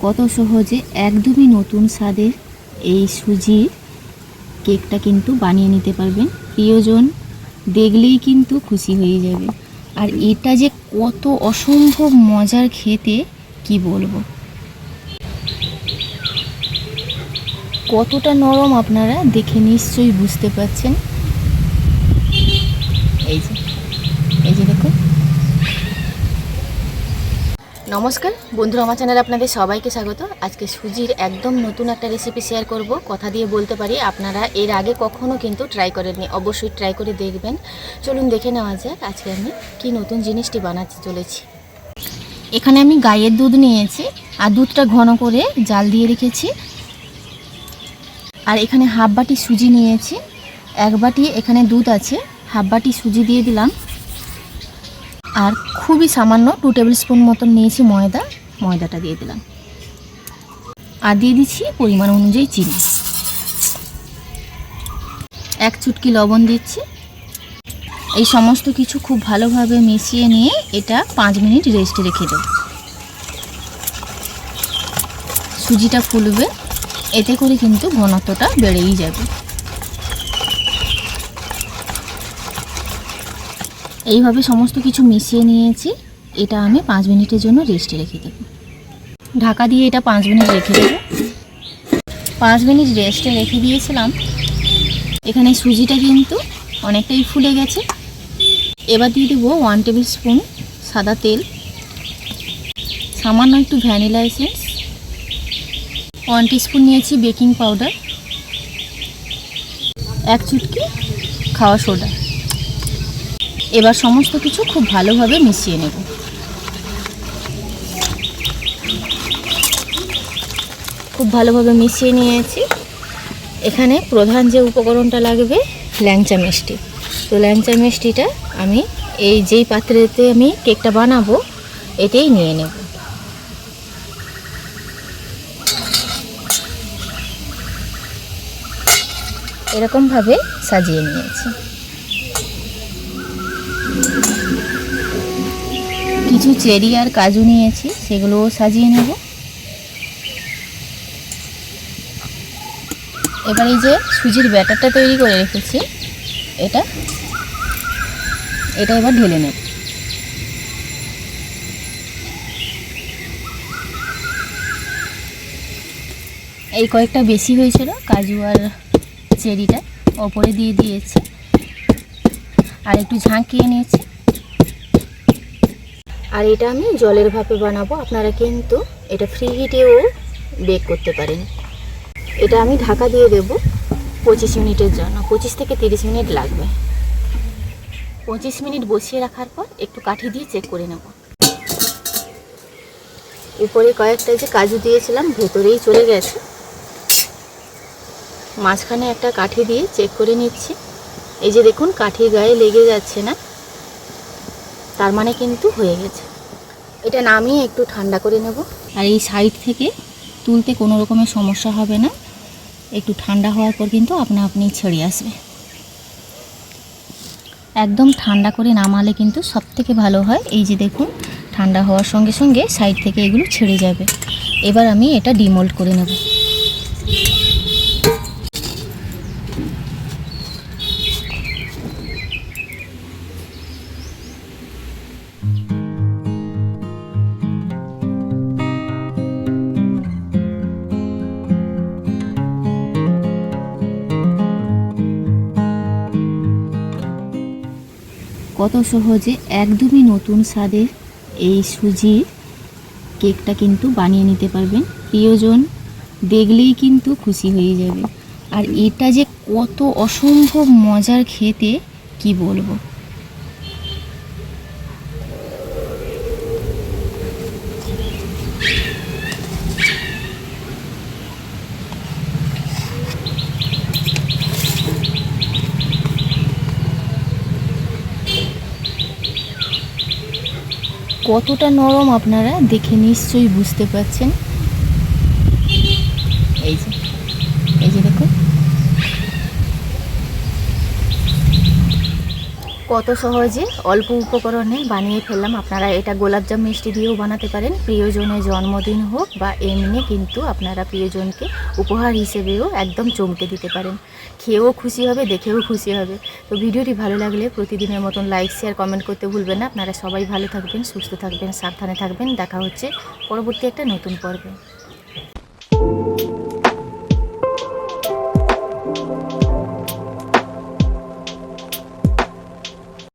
কত সহজে একদমই নতুন স্বাদের এই সুজির কেকটা কিন্তু বানিয়ে নিতে পারবেন। প্রিয়জন, দেখলেই কিন্তু খুশি হয়ে যাবে। আর এটা যে কত অসম্ভব মজার খেতে, কি বলব? কতটা নরম আপনারা দেখে নিশ্চয়ই বুঝতে পারছেন। এই যে এই যে দেখুন। নমস্কার। বন্ধুরা, আমার চ্যানেলে আপনাদের সবাইকে স্বাগত। আজকে সুজির একদম নতুন একটা রেসিপি শেয়ার করব। কথা দিয়ে বলতে পারি, আপনারা এর আগে কখনো কিন্তু ট্রাই করেননি। অবশ্যই ট্রাই করে দেখবেন। চলুন দেখে নেওয়া যাক আজকে আমি কি নতুন জিনিসটি বানাতে চলেছি। এখানে আমি গাইয়ের দুধ নিয়েছি, আর দুধটা ঘন করে জাল দিয়ে রেখেছি। আর এখানে হাফ বাটি সুজি নিয়েছি। এক বাটি এখানে দুধ আছে, হাফ বাটি সুজি দিয়ে দিলাম। আর খুবই সামান্য টু টেবিল স্পুন মতন নিয়েছি ময়দা। ময়দাটা দিয়ে দিলাম। আর দিয়ে দিচ্ছি পরিমাণ অনুযায়ী চিনি। এক চুটকি লবণ দিচ্ছি। এই সমস্ত কিছু খুব ভালোভাবে মিশিয়ে নিয়ে এটা পাঁচ মিনিট রেস্টে রেখে দেব। সুজিটা ফুলবে। এতে করে কিন্তু ঘনত্বটা বেড়েই যাবে। এইভাবে সমস্ত কিছু মিশিয়ে নিয়েছি। এটা আমি পাঁচ মিনিটের জন্য রেস্টে রেখে দেব। ঢাকা দিয়ে এটা পাঁচ মিনিট রেখে দেবো। পাঁচ মিনিট রেস্টে রেখে দিয়েছিলাম। এখানে সুজিটা কিন্তু অনেকটাই ফুলে গেছে। এবার দিয়ে দেবো ওয়ান টেবিল স্পুন সাদা তেল। সামান্য একটু ভ্যানিলা এসেন্স ওয়ান স্পুন নিয়েছি বেকিং পাউডার এক চুটকি খাওয়া সোডা এবার সমস্ত কিছু খুব ভালোভাবে মিশিয়ে নেব। খুব ভালোভাবে মিশিয়ে নিয়েছি। এখানে প্রধান যে উপকরণটা লাগবে, ল্যাংচা মিষ্টি। তো ল্যাংচা মিষ্টিটা আমি এই যেই পাত্রেতে আমি কেকটা বানাবো এটাই নিয়ে নেব। এরকমভাবে সাজিয়ে নিয়েছি। কিছু চেরি আর কাজু নিয়েছি, সেগুলোও সাজিয়ে নেব। এবার এই যে সুজির ব্যাটারটা তৈরি করে রেখেছি, এটা এটা এবার ঢেলে নেব। এই কয়েকটা বেশি হয়েছিল, কাজু আর চেরিটা, ওপরে দিয়ে দিয়েছি। আর একটু ঝাঁকিয়ে নিয়েছি। আর এটা আমি জলের ভাপে বানাবো, আপনারা কিন্তু এটা ফ্রি হিটেও বেক করতে পারেন। এটা আমি ঢাকা দিয়ে দেব পঁচিশ মিনিটের জন্য, পঁচিশ থেকে তিরিশ মিনিট লাগবে। পঁচিশ মিনিট বসিয়ে রাখার পর একটু কাঠি দিয়ে চেক করে নেব। উপরে কয়েকটা যে কাজু দিয়েছিলাম, ভেতরেই চলে গেছে। মাঝখানে একটা কাঠি দিয়ে চেক করে নিচ্ছি। এই যে দেখুন, কাঠির গায়ে লেগে যাচ্ছে না। তার মানে কিন্তু হয়ে গেছে। এটা নামিয়ে একটু ঠান্ডা করে নেব। আর এই সাইড থেকে তুলতে কোনো রকমের সমস্যা হবে না। একটু ঠান্ডা হওয়ার পর কিন্তু আপনা আপনি ছেড়ে আসবে। একদম ঠান্ডা করে নামালে কিন্তু সব থেকে ভালো হয়। এই যে দেখুন, ঠান্ডা হওয়ার সঙ্গে সঙ্গে সাইড থেকে এগুলো ছেড়ে যাবে। এবার আমি এটা ডিমোল্ড করে নেব। কত সহজে একদমই নতুন স্বাদের এই সুজির কেকটা কিন্তু বানিয়ে নিতে পারবেন। প্রিয়জন দেখলেই কিন্তু খুশি হয়ে যাবে। আর এটা যে কত অসম্ভব মজার খেতে, কি বলব? কতটা নরম আপনারা দেখে নিশ্চয়ই বুঝতে পারছেন? এই যে এই যে দেখুন। কত সহজে অল্প উপকরণে বানিয়ে ফেললাম। আপনারা এটা গোলাপজাম মিষ্টি দিয়েও বানাতে পারেন। প্রিয়জনের জন্মদিন হোক বা এমনি কিন্তু আপনারা প্রিয়জনকে উপহার হিসেবেও একদম চমকে দিতে পারেন। খেয়েও খুশি হবে, দেখেও খুশি হবে। তো ভিডিওটি ভালো লাগলে প্রতিদিনের মতন লাইক, শেয়ার, কমেন্ট করতে ভুলবেন না। আপনারা সবাই ভালো থাকবেন, সুস্থ থাকবেন, সাবধানে থাকবেন। দেখা হচ্ছে পরবর্তী একটা নতুন পর্বে।